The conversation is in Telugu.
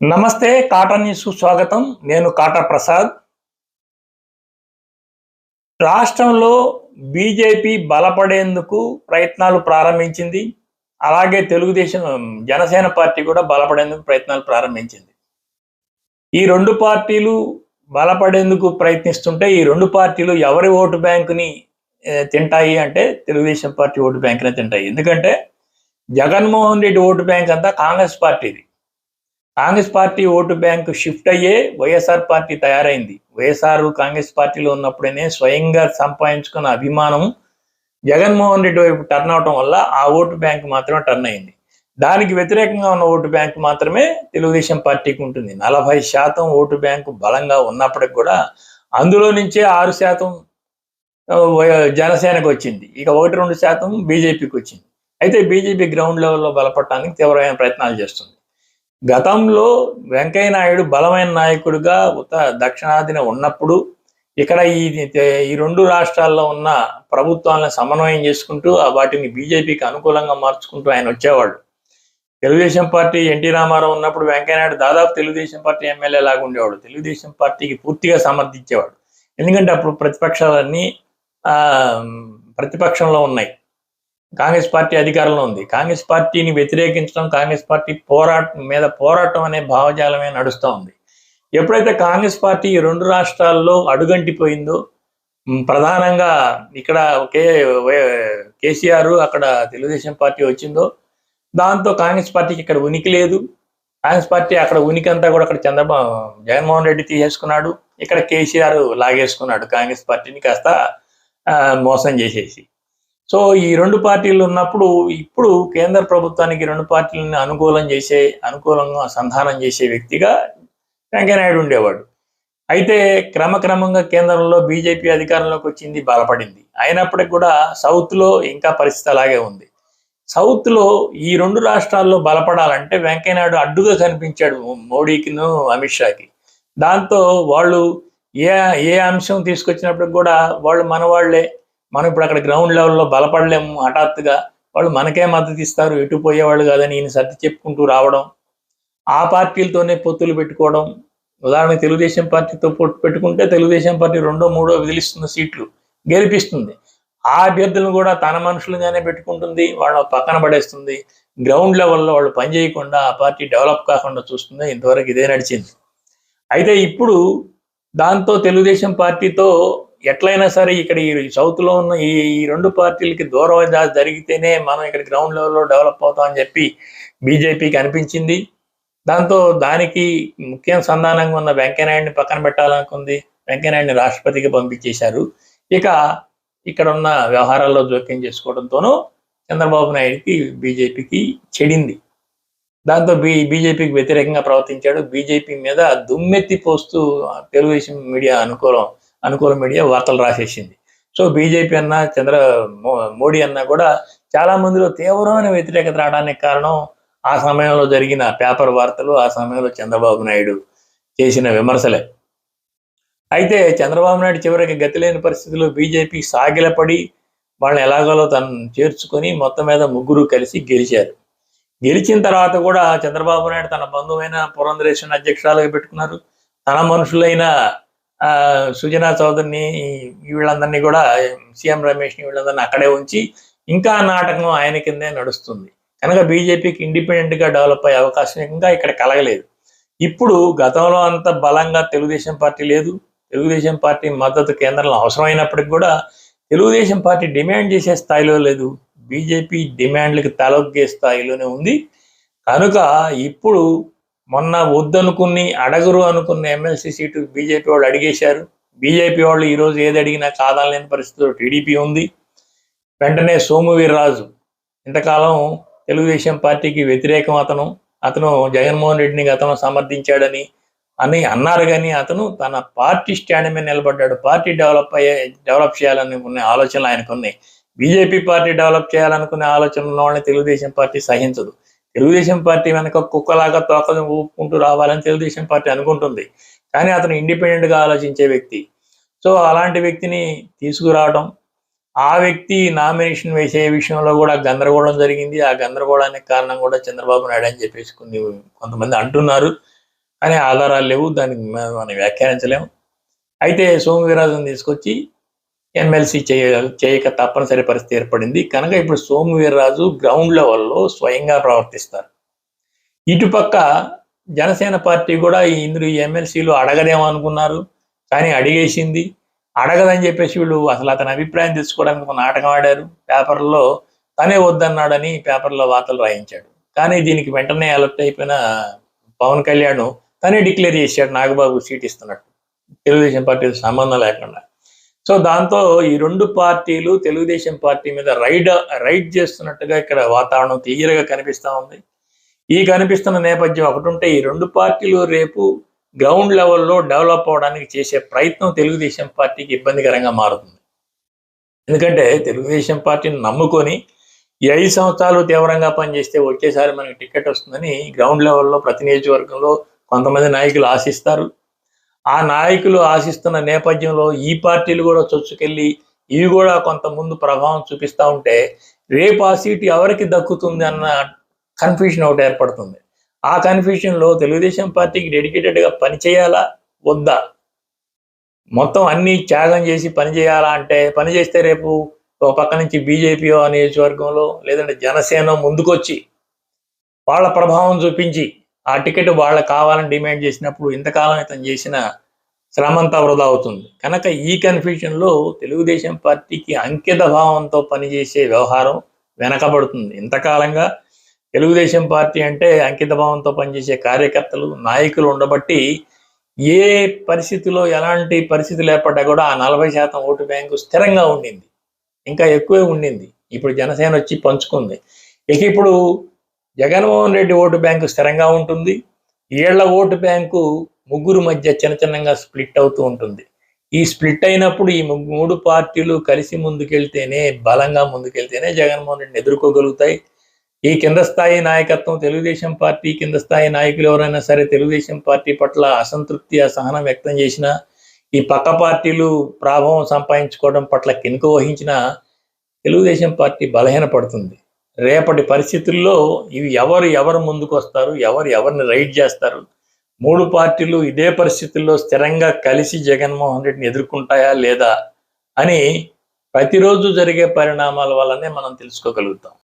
నమస్తే కాటా న్యూస్ స్వాగతం. నేను కాటా ప్రసాద్. రాష్ట్రంలో బీజేపీ బలపడేందుకు ప్రయత్నాలు ప్రారంభించింది. అలాగే తెలుగుదేశం జనసేన పార్టీ కూడా బలపడేందుకు ప్రయత్నాలు ప్రారంభించింది. ఈ రెండు పార్టీలు బలపడేందుకు ప్రయత్నిస్తుంటే ఈ రెండు పార్టీలు ఎవరి ఓటు బ్యాంకుని తింటాయి అంటే తెలుగుదేశం పార్టీ ఓటు బ్యాంకునే తింటాయి. ఎందుకంటే జగన్మోహన్ రెడ్డి ఓటు బ్యాంక్ అంతా కాంగ్రెస్ పార్టీది. Congress party vote bank shift అయ్యే వైఎస్ఆర్ పార్టీ తయారైంది. వైఎస్ఆర్ కాంగ్రెస్ పార్టీలో ఉన్నప్పుడేనే స్వయంగా సంపాదించుకున్న అభిమానం జగన్మోహన్ రెడ్డి వైపు టర్న్ అవటం వల్ల ఆ ఓటు బ్యాంక్ మాత్రమే టర్న్ అయింది. దానికి వ్యతిరేకంగా ఉన్న ఓటు బ్యాంక్ మాత్రమే తెలుగుదేశం పార్టీకి ఉంటుంది. నలభై శాతం ఓటు బ్యాంకు బలంగా ఉన్నప్పటికి కూడా అందులో నుంచే ఆరు శాతం జనసేనకు వచ్చింది. ఇక ఒకటి రెండు శాతం బీజేపీకి వచ్చింది. అయితే బీజేపీ గ్రౌండ్ లెవెల్లో బలపడటానికి తీవ్రమైన ప్రయత్నాలు చేస్తుంది. గతంలో వెంకయ్య నాయుడు బలమైన నాయకుడిగా ఉత్త దక్షిణాదిన ఉన్నప్పుడు ఇక్కడ ఈ ఈ రెండు రాష్ట్రాల్లో ఉన్న ప్రభుత్వాలను సమన్వయం చేసుకుంటూ ఆ వాటిని బీజేపీకి అనుకూలంగా మార్చుకుంటూ ఆయన వచ్చేవాడు తెలుగుదేశం పార్టీ ఎన్టీ రామారావు ఉన్నప్పుడు వెంకయ్య నాయుడు దాదాపు తెలుగుదేశం పార్టీ ఎమ్మెల్యే లాగా ఉండేవాడు. తెలుగుదేశం పార్టీకి పూర్తిగా సమర్థించేవాడు. ఎందుకంటే అప్పుడు ప్రతిపక్షాలన్నీ ఆ, ప్రతిపక్షంలో ఉన్నాయి. కాంగ్రెస్ పార్టీ అధికారంలో ఉంది. కాంగ్రెస్ పార్టీని వ్యతిరేకించడం కాంగ్రెస్ పార్టీ పోరాటం మీద పోరాటం అనే భావజాలమే నడుస్తూ ఉంది. ఎప్పుడైతే కాంగ్రెస్ పార్టీ ఈ రెండు రాష్ట్రాల్లో అడుగంటిపోయిందో ప్రధానంగా ఇక్కడ ఒకే కేసీఆర్ అక్కడ తెలుగుదేశం పార్టీ వచ్చిందో దాంతో కాంగ్రెస్ పార్టీకి ఇక్కడ ఉనికి లేదు. కాంగ్రెస్ పార్టీ అక్కడ ఉనికి అంతా కూడా అక్కడ చంద్రబాబు జగన్మోహన్ రెడ్డి తీసేసుకున్నాడు. ఇక్కడ కేసీఆర్ లాగేసుకున్నాడు కాంగ్రెస్ పార్టీని కాస్త మోసం చేసేసి. సో ఈ రెండు పార్టీలు ఉన్నప్పుడు ఇప్పుడు కేంద్ర ప్రభుత్వానికి రెండు పార్టీలను అనుకూలం చేసే అనుకూలంగా సంధానం చేసే వ్యక్తిగా వెంకయ్యనాయుడు ఉండేవాడు. అయితే క్రమక్రమంగా కేంద్రంలో బీజేపీ అధికారంలోకి వచ్చింది బలపడింది. అయినప్పటికీ కూడా సౌత్లో ఇంకా పరిస్థితి అలాగే ఉంది. సౌత్లో ఈ రెండు రాష్ట్రాల్లో బలపడాలంటే వెంకయ్యనాయుడు అడ్డుగా కనిపించాడు మోడీకిను అమిత్ షాకి. దాంతో వాళ్ళు ఏ ఏ అంశం తీసుకొచ్చినప్పుడు కూడా వాళ్ళు మన వాళ్ళే మనం ఇప్పుడు అక్కడ గ్రౌండ్ లెవెల్లో బలపడలేము హఠాత్తుగా. వాళ్ళు మనకే మద్దతు ఇస్తారు ఎటు పోయేవాళ్ళు కాదని ఈయన సర్ది చెప్పుకుంటూ రావడం ఆ పార్టీలతోనే పొత్తులు పెట్టుకోవడం. ఉదాహరణకు తెలుగుదేశం పార్టీతో పొత్తు పెట్టుకుంటే తెలుగుదేశం పార్టీ రెండో మూడో విదిలిస్తున్న సీట్లు గెలిపిస్తుంది. ఆ అభ్యర్థులను కూడా తన మనుషులుగానే పెట్టుకుంటుంది వాళ్ళ పక్కన పడేస్తుంది. గ్రౌండ్ లెవెల్లో వాళ్ళు పని చేయకుండా ఆ పార్టీ డెవలప్ కాకుండా చూస్తుంది ఇంతవరకు ఇదే నడిచింది. అయితే ఇప్పుడు దాంతో తెలుగుదేశం పార్టీతో ఎట్లయినా సరే ఇక్కడ ఈ సౌత్లో ఉన్న ఈ ఈ రెండు పార్టీలకి దూరం జరిగితేనే మనం ఇక్కడ గ్రౌండ్ లెవెల్లో డెవలప్ అవుతామని చెప్పి బీజేపీకి అనిపించింది. దాంతో దానికి ముఖ్య సంధానంగా ఉన్న వెంకయ్యనాయుడిని పక్కన పెట్టాలనుకుంది. వెంకయ్యనాయుడిని రాష్ట్రపతికి పంపించేశారు. ఇక ఇక్కడ ఉన్న వ్యవహారాల్లో జోక్యం చేసుకోవడంతోనూ చంద్రబాబు నాయుడికి బీజేపీకి చెడింది. దాంతో బీ బీజేపీకి వ్యతిరేకంగా ప్రవర్తించాడు. బీజేపీ మీద దుమ్మెత్తి పోస్తూ తెలుగుదేశం మీడియా అనుకూలం అనుకూల మీడియా వార్తలు రాసేసింది. సో బీజేపీ అన్న చంద్ర మో- మోడీ అన్న కూడా చాలా మందిలో తీవ్రమైన వ్యతిరేకత రావడానికి కారణం ఆ సమయంలో జరిగిన పేపర్ వార్తలు ఆ సమయంలో చంద్రబాబు నాయుడు చేసిన విమర్శలే. అయితే చంద్రబాబు నాయుడు చివరికి గతి లేని పరిస్థితుల్లో బీజేపీ సాగిలపడి వాళ్ళని ఎలాగోలో తను చేర్చుకొని మొత్తం మీద ముగ్గురు కలిసి గెలిచారు. గెలిచిన తర్వాత కూడా చంద్రబాబు నాయుడు తన బంధువైన పురంధరేశ్వరిని అధ్యక్షురాలుగా పెట్టుకున్నారు. తన మనుషులైన సుజనా చౌదరిని వీళ్ళందరినీ కూడా సీఎం రమేష్ని వీళ్ళందరినీ అక్కడే ఉంచి ఇంకా నాటకం ఆయన కిందే నడుస్తుంది. కనుక బీజేపీకి ఇండిపెండెంట్గా డెవలప్ అయ్యే అవకాశం ఇంకా ఇక్కడ కలగలేదు. ఇప్పుడు గతంలో అంత బలంగా తెలుగుదేశం పార్టీ లేదు. తెలుగుదేశం పార్టీ మద్దతు కేంద్రంలో అవసరమైనప్పటికి కూడా తెలుగుదేశం పార్టీ డిమాండ్ చేసే స్థాయిలో లేదు. బీజేపీ డిమాండ్లకు తలొగ్గే స్థాయిలోనే ఉంది. కనుక ఇప్పుడు మొన్న వద్దనుకుని అడగరు అనుకున్న ఎమ్మెల్సీ సీటు బీజేపీ వాళ్ళు అడిగేశారు. బీజేపీ వాళ్ళు ఈరోజు ఏది అడిగినా కాదనలేని పరిస్థితిలో టీడీపీ ఉంది. వెంటనే సోము వీర్రాజు ఇంతకాలం తెలుగుదేశం పార్టీకి వ్యతిరేకం అతను అతను జగన్మోహన్ రెడ్డిని గతంలో సమర్థించాడని అని అన్నారు కానీ అతను తన పార్టీ స్టాండ్ మీద నిలబడ్డాడు. పార్టీ డెవలప్ అయ్యే డెవలప్ చేయాలని ఉన్న ఆలోచనలు ఆయనకున్నాయి. బీజేపీ పార్టీ డెవలప్ చేయాలనుకునే ఆలోచన ఉన్న వాళ్ళని తెలుగుదేశం పార్టీ సహించదు. తెలుగుదేశం పార్టీ వెనక కుక్కలాగా తోకలు ఊపుకుంటూ రావాలని తెలుగుదేశం పార్టీ అనుకుంటుంది. కానీ అతను ఇండిపెండెంట్గా ఆలోచించే వ్యక్తి. సో అలాంటి వ్యక్తిని తీసుకురావడం ఆ వ్యక్తి నామినేషన్ వేసే విషయంలో కూడా గందరగోళం జరిగింది. ఆ గందరగోళానికి కారణం కూడా చంద్రబాబు నాయుడు అని చెప్పేసి కొన్ని కొంతమంది అంటున్నారు. కానీ ఆధారాలు లేవు. దానికి మనం వ్యాఖ్యానించలేము. అయితే సోము వీర్రాజును తీసుకొచ్చి ఎమ్మెల్సీ చేయ చేయక తప్పనిసరి పరిస్థితి ఏర్పడింది. కనుక ఇప్పుడు సోము వీర్రాజు గ్రౌండ్ లెవెల్లో స్వయంగా ప్రవర్తిస్తారు. ఇటుపక్క జనసేన పార్టీ కూడా ఈ ఇందులో ఈ ఎమ్మెల్సీలు అడగదేమనుకున్నారు కానీ అడిగేసింది. అడగదని చెప్పేసి వీళ్ళు అసలు అతని అభిప్రాయం తెలుసుకోవడానికి ఒక నాటకం ఆడారు. పేపర్లో తనే వద్దన్నాడని పేపర్లో వార్తలు రాయించాడు. కానీ దీనికి వెంటనే అలర్ట్ అయిపోయిన పవన్ కళ్యాణ్ తనే డిక్లేర్ చేశాడు. నాగబాబు సీట్ ఇస్తున్నట్టు. తెలుగుదేశం పార్టీతో సంబంధం లేకుండా. సో దాంతో ఈ రెండు పార్టీలు తెలుగుదేశం పార్టీ మీద రైడ్ రైడ్ చేస్తున్నట్టుగా ఇక్కడ వాతావరణం క్లియర్గా కనిపిస్తా ఉంది. ఈ కనిపిస్తున్న నేపథ్యం ఒకటి ఉంటే ఈ రెండు పార్టీలు రేపు గ్రౌండ్ లెవెల్లో డెవలప్ అవడానికి చేసే ప్రయత్నం తెలుగుదేశం పార్టీకి ఇబ్బందికరంగా మారుతుంది. ఎందుకంటే తెలుగుదేశం పార్టీని నమ్ముకొని ఈ ఐదు సంవత్సరాలు తీవ్రంగా పనిచేస్తే వచ్చేసారి మనకి టికెట్ వస్తుందని గ్రౌండ్ లెవెల్లో ప్రతి నియోజకవర్గంలో కొంతమంది నాయకులు ఆశిస్తారు. ఆ నాయకులు ఆశిస్తున్న నేపథ్యంలో ఈ పార్టీలు కూడా చొచ్చుకెళ్ళి ఇవి కూడా కొంత ముందు ప్రభావం చూపిస్తూ ఉంటే రేపు ఆ సీటు ఎవరికి దక్కుతుంది అన్న కన్ఫ్యూషన్ ఒకటి ఏర్పడుతుంది. ఆ కన్ఫ్యూషన్లో తెలుగుదేశం పార్టీకి డెడికేటెడ్గా పనిచేయాలా వద్దా? మొత్తం అన్ని త్యాగం చేసి పని చేయాలా అంటే పని చేస్తే రేపు ఒక పక్క నుంచి బీజేపీ నియోజకవర్గంలో లేదంటే జనసేన ముందుకొచ్చి వాళ్ళ ప్రభావం చూపించి ఆ టికెట్ వాళ్ళకి కావాలని డిమాండ్ చేసినప్పుడు ఇంతకాలం ఇతను చేసిన శ్రమంతా వృధా అవుతుంది. కనుక ఈ కన్ఫ్యూషన్లో తెలుగుదేశం పార్టీకి అంకిత భావంతో పనిచేసే వ్యవహారం వెనకబడుతుంది. ఇంతకాలంగా తెలుగుదేశం పార్టీ అంటే అంకిత భావంతో పనిచేసే కార్యకర్తలు నాయకులు ఉండబట్టి ఏ పరిస్థితిలో ఎలాంటి పరిస్థితులు ఏర్పడ్డా కూడా ఆ నలభై శాతం ఓటు బ్యాంకు స్థిరంగా ఉండింది. ఇంకా ఎక్కువే ఉండింది. ఇప్పుడు జనసేన వచ్చి పంచుకుంది. ఇక ఇప్పుడు జగన్మోహన్ రెడ్డి ఓటు బ్యాంకు స్థిరంగా ఉంటుంది. ఏళ్ళ ఓటు బ్యాంకు ముగ్గురు మధ్య చిన్న చిన్నగా స్ప్లిట్ అవుతూ ఉంటుంది. ఈ స్ప్లిట్ అయినప్పుడు ఈ మూడు పార్టీలు కలిసి ముందుకెళ్తేనే బలంగా ముందుకెళ్తేనే జగన్మోహన్ రెడ్డిని ఎదుర్కోగలుగుతాయి. ఈ కింద స్థాయి నాయకత్వం తెలుగుదేశం పార్టీ కింద స్థాయి నాయకులు ఎవరైనా సరే తెలుగుదేశం పార్టీ పట్ల అసంతృప్తి అసహనం వ్యక్తం చేసినా ఈ పక్క పార్టీలు ప్రాభవం సంపాదించుకోవడం పట్ల కినుక వహించిన తెలుగుదేశం పార్టీ బలహీనపడుతుంది. రేపటి పరిస్థితుల్లో ఇవి ఎవరు ఎవరు ముందుకు వస్తారు ఎవరు ఎవరిని రైడ్ చేస్తారు? మూడు పార్టీలు ఇదే పరిస్థితుల్లో స్థిరంగా కలిసి జగన్మోహన్ రెడ్డిని ఎదుర్కొంటాయా లేదా అని ప్రతిరోజు జరిగే పరిణామాల వల్లనే మనం తెలుసుకోగలుగుతాం.